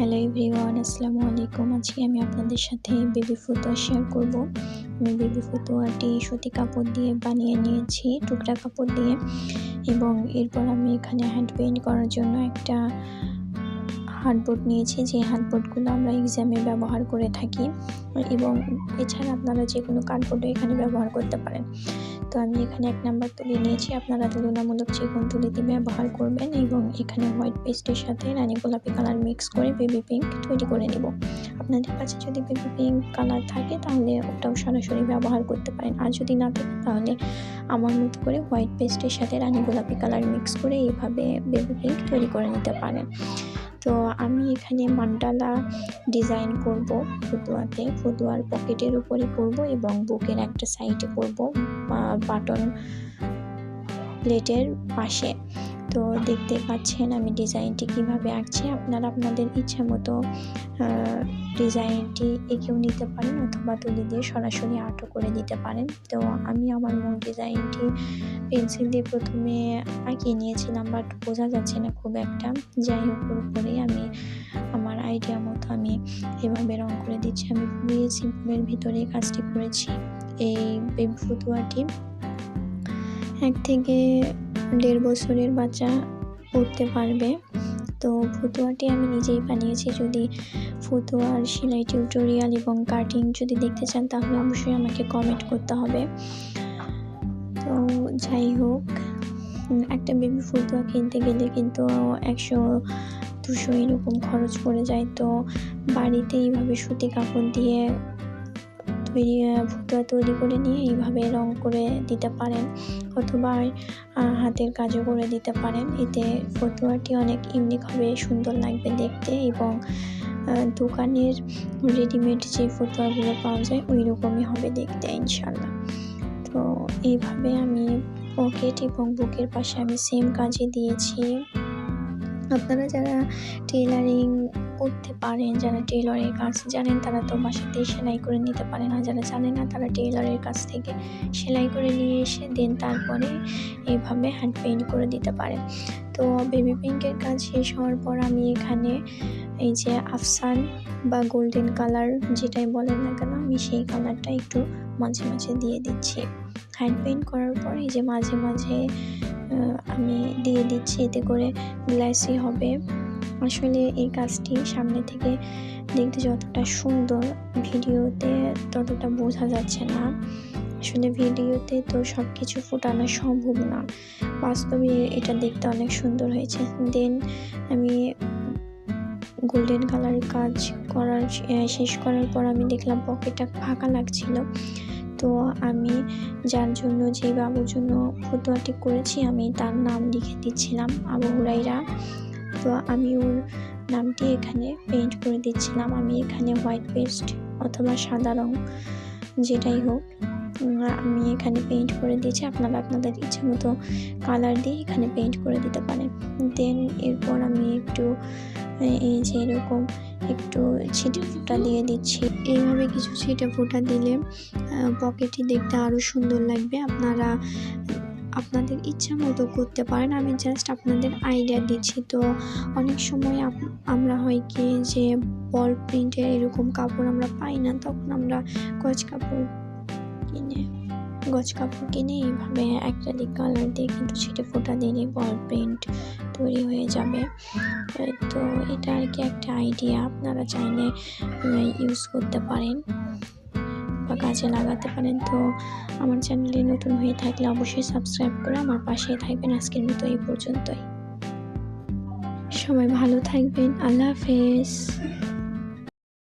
Hello everyone আসসালামু আলাইকুম আজকে আমি আপনাদের সাথে বেবি ফতুয়া শেয়ার করব। আমি বেবি ফতুয়াটি সুতি কাপড় দিয়ে বানিয়ে নিয়েছি, টুকরা কাপড় দিয়ে। এবং এরপর আমি এখানে হ্যান্ড পেইন্ট করার জন্য একটা হার্ডবোর্ড নিয়েছি। যে হার্ডবোর্ডগুলো আমরা এক্সামে ব্যবহার করে থাকি। এবং এছাড়া আপনারা যে কোনো কার্ডবোর্ডও এখানে ব্যবহার করতে পারেন। তো আমি এখানে এক নাম্বার তুলি নিয়েছি। আপনারা তুলনামূলক চিকন তুলিতে ব্যবহার করবেন এবং এখানে হোয়াইট পেস্টের সাথে রানী গোলাপি কালার মিক্স করে বেবি পিঙ্ক তৈরি করে নেব। আপনাদের কাছে যদি বেবি পিঙ্ক কালার থাকে, তাহলে ওটাও সরাসরি ব্যবহার করতে পারেন। আর যদি না থাকে, তাহলে আমার মতো করে হোয়াইট পেস্টের সাথে রানী গোলাপি কালার মিক্স করে এইভাবে বেবি পিঙ্ক তৈরি করে নিতে পারেন। তো আমি এখানে মান্ডালা ডিজাইন করব ফতুয়াতে ফতুয়ার পকেটের উপরে করব এবং বুকের একটা সাইডে করব বাটন প্লেটের পাশে। তো দেখতে পাচ্ছেন আমি ডিজাইনটি কীভাবে আঁকছি। আপনারা আপনাদের ইচ্ছা মতো ডিজাইনটি এঁকেও নিতে পারেন অথবা তুলি দিয়ে সরাসরি আর্টও করে দিতে পারেন। তো আমি আমার মূল ডিজাইনটি পেন্সিল দিয়ে প্রথমে আঁকিয়ে নিয়েছিলাম বাট বোঝা যাচ্ছে না খুব একটা। যাই হোক উপরে আমি, আমার আইডিয়া মতো আমি এভাবে রং করে দিচ্ছি। আমি খুবই সিম্পলের ভিতরে কাজটি করেছি। এই বেবি এক থেকে দেড় বছরের বাচ্চা পড়তে পারবে। তো ফতুয়াটি আমি নিজেই বানিয়েছি। যদি ফতুয়ার সেলাই টিউটোরিয়াল এবং কাটিং যদি দেখতে চান, তাহলে অবশ্যই আমাকে কমেন্ট করতে হবে। তো যাই হোক একটা বেবি ফতুয়া কিনতে গেলে কিন্তু একশো, দুশো এরকম খরচ পড়ে যায়। তো বাড়িতে এইভাবে সুতি কাপড় দিয়ে তৈরি তৈরি করে নিয়ে এইভাবে রং করে দিতে পারেন অথবা হাতের কাজও করে দিতে পারেন। এতে ফতুয়াটি অনেক ইউনিক হবে সুন্দর লাগবে দেখতে এবং দোকানের রেডিমেড যে ফতুয়াগুলো পাওয়া যায় ওই রকমই হবে দেখতে ইনশাল্লাহ তো এইভাবে আমি পকেট এবং বুকের পাশে আমি সেম কাজে দিয়েছি। আপনারা যারা টেলারিং করতে পারেন, যারা টেলরের কাজ জানেন তারা তো বাসাতেই সেলাই করে নিতে পারেন, আর যারা জানে না তারা টেলরের কাছ থেকে সেলাই করে নিয়ে এসে দেন, তারপরে এইভাবে হ্যান্ড পেইন্ট করে দিতে পারেন। তো বেবি পিঙ্কের কাজ শেষ হওয়ার পর আমি এখানে এই যে আফসান বা গোল্ডেন কালার যেটাই বলেন না কেন, আমি সেই কালারটা একটু মাঝে মাঝে দিয়ে দিচ্ছি। হ্যান্ড পেইন্ট করার পর এই যে মাঝে মাঝে আমি দিয়ে দিচ্ছি, এতে করে গ্লাসি হবে। আসলে এই কাজটি সামনে থেকে দেখতে যতটা সুন্দর, ভিডিওতে ততটা বোঝা যাচ্ছে না। আসলে ভিডিওতে তো সব কিছু ফোটানো সম্ভব না। বাস্তবে এটা দেখতে অনেক সুন্দর হয়েছে। দেন আমি গোল্ডেন কালার কাজ করার শেষ করার পর আমি দেখলাম পকেটটা ফাঁকা লাগছিল। তো আমি যার জন্য যে বাবুর জন্য ফটোয়াটি করেছি, আমি তার নাম লিখে দিচ্ছিলাম, আবু তো আমি ওর নামটি এখানে পেইন্ট করে দিচ্ছিলাম। আমি এখানে হোয়াইট পেস্ট অথবা সাদা রং যেটাই হোক আমি এখানে পেইন্ট করে দিয়েছি। আপনারা আপনাদের ইচ্ছে মতো কালার দিয়ে এখানে পেইন্ট করে দিতে পারেন। দেন এরপর আমি একটু এই যে এরকম একটু ছিটে ফোঁটা দিয়ে দিচ্ছি। এইভাবে কিছু ছিটে ফোঁটা দিলে পকেটটি দেখতে আরও সুন্দর লাগবে। আপনারা আপনাদের ইচ্ছা মতো করতে পারেন। আমি জাস্ট আপনাদের আইডিয়া দিচ্ছি। তো অনেক সময় আমরা হয় কি যে বল প্রিন্টের এরকম কাপড় আমরা পাই না, তখন আমরা গজ কাপড় কিনে, গজ কাপড় কিনে এইভাবে একটা দিক কালার দিয়ে কিন্তু ছিটে ফোটা দিলে বল প্রিন্ট তৈরি হয়ে যাবে। তো এটা আর কি একটা আইডিয়া আপনারা চাইলে ইউজ করতে পারেন। বা কাজে লাগাতে পারেন, তো আমার চ্যানেলে নতুন হয়ে থাকলে অবশ্যই সাবস্ক্রাইব করে আমার পাশে থাকবেন। আজকের মতো এই পর্যন্তই। সবাই ভালো থাকবেন। আল্লাহ হাফেজ।